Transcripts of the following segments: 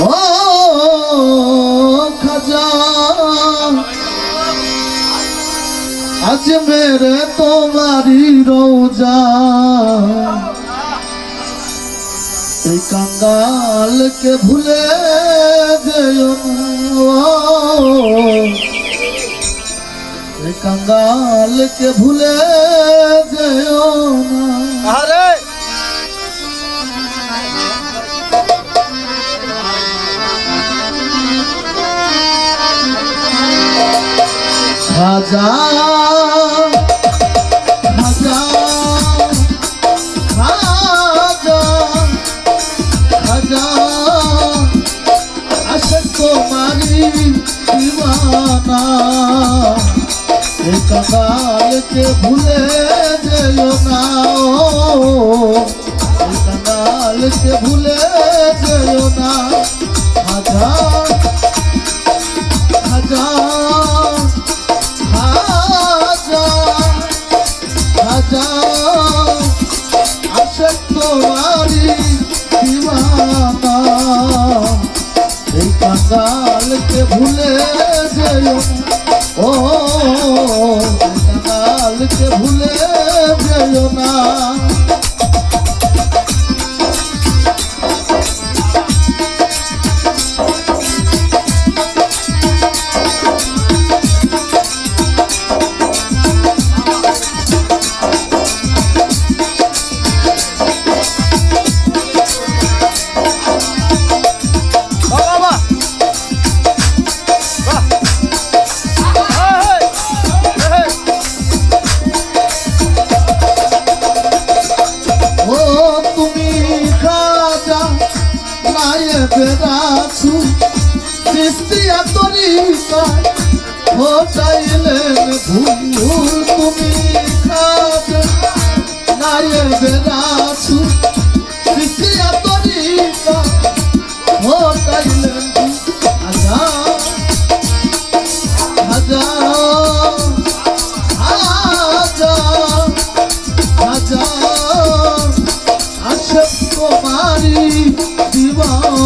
ও খাজা আজ মেরে তোমারি রোজা। এই কাঙ্গালকে ভুলে যেও। এই কাঙ্গালকে ভুলে যেও খাজা খাজা খাজা খাজা আসে তোমারি এই কাঙ্গালকে ভুলে যেও ও কাঙ্গালকে ভুলে যেও না বেড়াছু সৃষ্টিয়া তরিকায় ঘটাইলেন ভুল।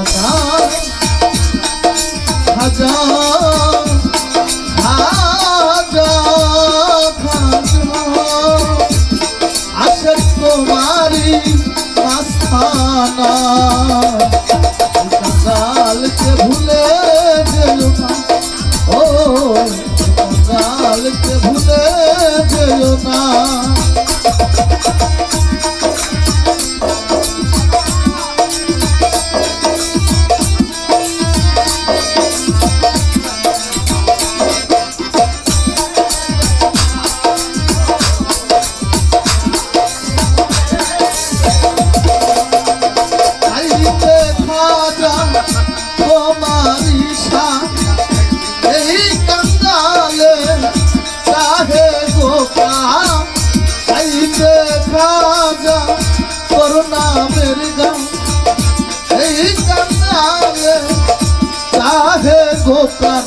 হাজার হাজার আসে তোমারি আস্থানা খাজা তোর নামের এই কাঙ্গালে চাহে গোপাল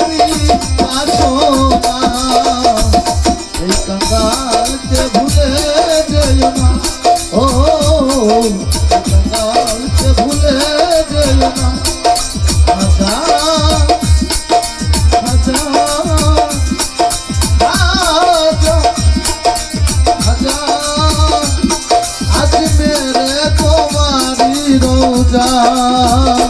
রোজা।